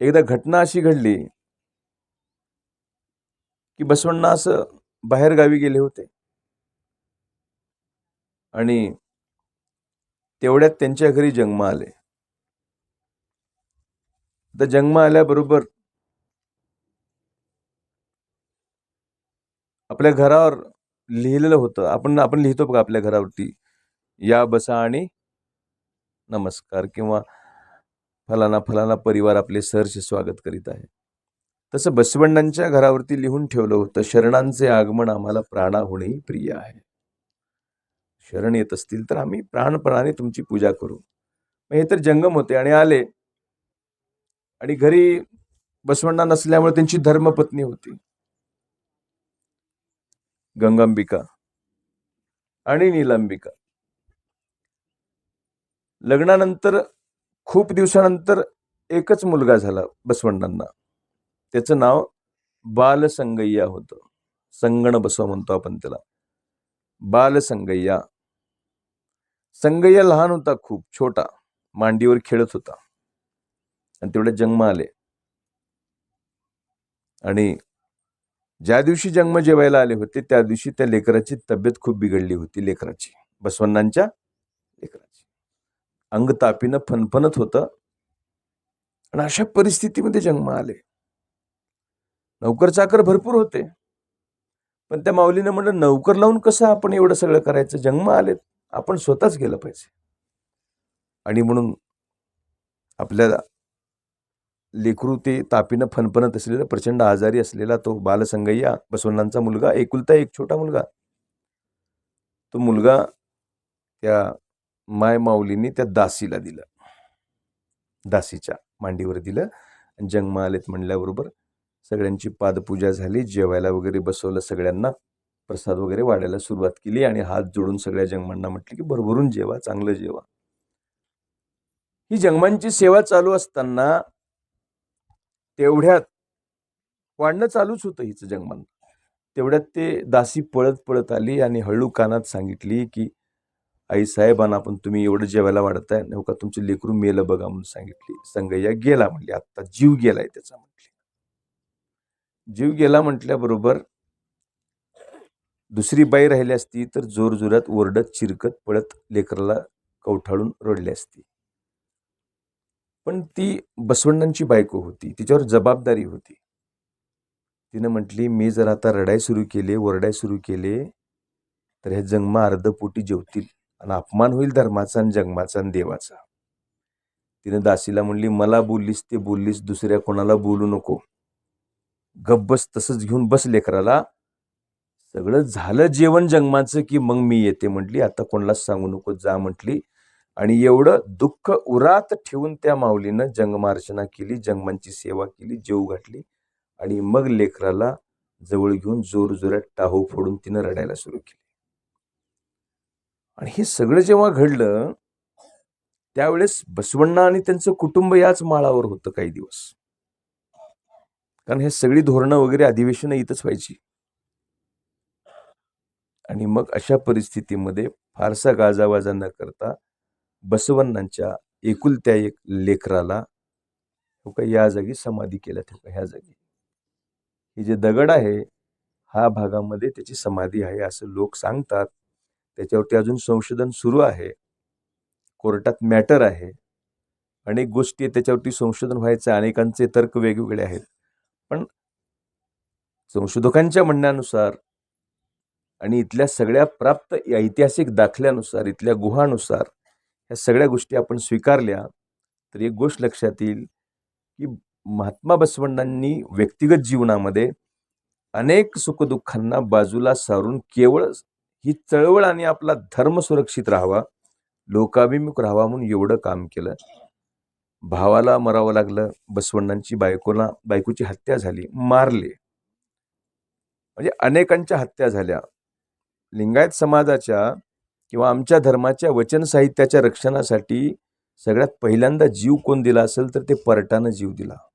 एकदा घटना अशी घडली की बसवण्णा असं बाहेर गावी गेले होते. आणि तेवढ्यात त्यांच्या घरी जन्म आले. तर जन्म आल्याबरोबर आपल्या घरावर लिहिलेलं होतं. आपण आपण लिहितो बघा आपल्या घरावरती या बसा आणि नमस्कार किंवा फलाना फलाना परिवार आपले सहर्ष स्वागत करीत आहे. तसं बसवंडांच्या घरावरती लिहून ठेवलं होतं शरणांचे आगमन आम्हाला प्राणाहुनही प्रिय आहे. शरण येत असतील तर आम्ही प्राणपणाने तुमची पूजा करू. मग हे तर जंगम होते आणि आले. आणि घरी बसवण्णा नसल्यामुळे त्यांची धर्मपत्नी होती. गंगांबिका आणि नीलांबिका. लग्नानंतर खूप दिवसानंतर एकच मुलगा झाला बसवंडांना त्याचं नाव बालसंगय्या होतं. संगण बसव म्हणतो आपण त्याला. बालसंगय्या. संगय्या लहान होता खूप छोटा. मांडीवर खेळत होता. आणि तेवढे जन्म आले. आणि ज्या दिवशी जन्म जेवायला आले होते त्या दिवशी त्या लेकराची तब्येत खूप बिघडली होती लेकराची. बसवण्णांच्या अंग तापीनं फनफनत होतं. आणि अशा परिस्थितीमध्ये जन्म आले. नौकर चाकर भरपूर होते. पण त्या माऊलीनं म्हणलं नौकर लावून कसं आपण एवढं सगळं करायचं? जन्म आलेत. आपण स्वतःच गेलं पाहिजे. आणि म्हणून आपल्याला लेकरू ते तापीनं फनफनत असलेला प्रचंड आजारी असलेला तो बालसंगय्या बसवण्णांचा मुलगा एकुलता एक छोटा मुलगा. तो मुलगा त्या माय माऊलींनी त्या दासीला दिलं. दासीच्या मांडीवर दिलं. आणि जन्म आलेत म्हणल्याबरोबर सगळ्यांची पादपूजा झाली. जेवायला वगैरे बसवलं सगळ्यांना. प्रसाद वगैरे वाढायला सुरुवात केली आणि हात जोडून सगळ्या जंगमांना म्हटलं की भरभरून जेवा चांगलं जेवा. ही जंगमांची सेवा चालू असताना तेवढ्यात वाढणं चालूच होतं हिचं जंगमान. तेवढ्यात ते दासी पळत पळत आली आणि हळू कानात सांगितली की आई साहेबांना पण तुम्ही एवढं जेवायला वाढताय नव का तुमचं लेकरू मेलं बघा म्हणून सांगितली. संगय्या गेला म्हणली आत्ता जीव गेलाय त्याचा म्हटली. जीव गेला म्हटल्याबरोबर दुसरी बाई राहिली असती तर जोरजोरात ओरडत चिरकत पळत लेकराला कवठाळून रडली असती. पण ती बसवण्णांची बायको होती तिच्यावर जबाबदारी होती. तिनं म्हटली मी जर आता रडाय सुरू केले ओरडाय सुरू केले तर हे जन्मा अर्धपोटी जेवतील. आणि अपमान होईल धर्माचा आणि जन्माचा आणि देवाचा. तिनं दासीला म्हणली मला बोललीस ते बोललीस दुसऱ्या कोणाला बोलू नको. गब्बस तसंच घेऊन बस लेकराला. सगळं झालं जेवण जन्माचं की मग मी येते म्हटली. आता कोणालाच सांगू नको जा म्हटली. आणि एवढं दुःख उरात ठेवून त्या माऊलीनं जंगमार्चना केली जंगमांची सेवा केली जेव घातली आणि मग लेकराला जवळ घेऊन जोर जोरात फोडून तिनं रडायला सुरू केली. आणि हे सगळं जेव्हा घडलं त्यावेळेस बसवण्णा आणि त्यांचं कुटुंब याच माळावर होतं काही दिवस. कारण हे सगळी धोरणं वगैरे अधिवेशनं इथंच व्हायची. आणि मग अशा परिस्थितीमध्ये फारसा गाजावाजा न करता बसवण्णांच्या एकुलत्या एक लेकराला हो का या जागी समाधी केल्या हो ह्या जागी. हे जे दगड आहे हा भागामध्ये त्याची समाधी आहे असं लोक सांगतात. त्याच्यावरती अजून संशोधन सुरू आहे. कोर्टात मॅटर आहे. अनेक गोष्टी त्याच्यावरती संशोधन व्हायचं अनेकांचे तर्क वेगवेगळे आहेत. पण संशोधकांच्या म्हणण्यानुसार आणि इथल्या सगळ्या प्राप्त ऐतिहासिक दाखल्यानुसार इथल्या गुहानुसार ह्या सगळ्या गोष्टी आपण स्वीकारल्या तर एक गोष्ट लक्षात येईल की महात्मा बसवण्णांनी व्यक्तिगत जीवनामध्ये अनेक सुखदुःखांना बाजूला सारून केवळ ही चळवळ आणि आपला धर्म सुरक्षित राहावा. लोकाभिमुख राहावा म्हणून एवढं काम केलं. भावाला मरावं लागलं. बसवण्णांची बायकोला बायकोची हत्या झाली. मारले. म्हणजे अनेकांच्या हत्या झाल्या. लिंगायत समाजाच्या किंवा आमच्या धर्माच्या वचन साहित्याच्या रक्षणासाठी सगळ्यात पहिल्यांदा जीव कोण दिला असेल तर ते परटानं जीव दिला.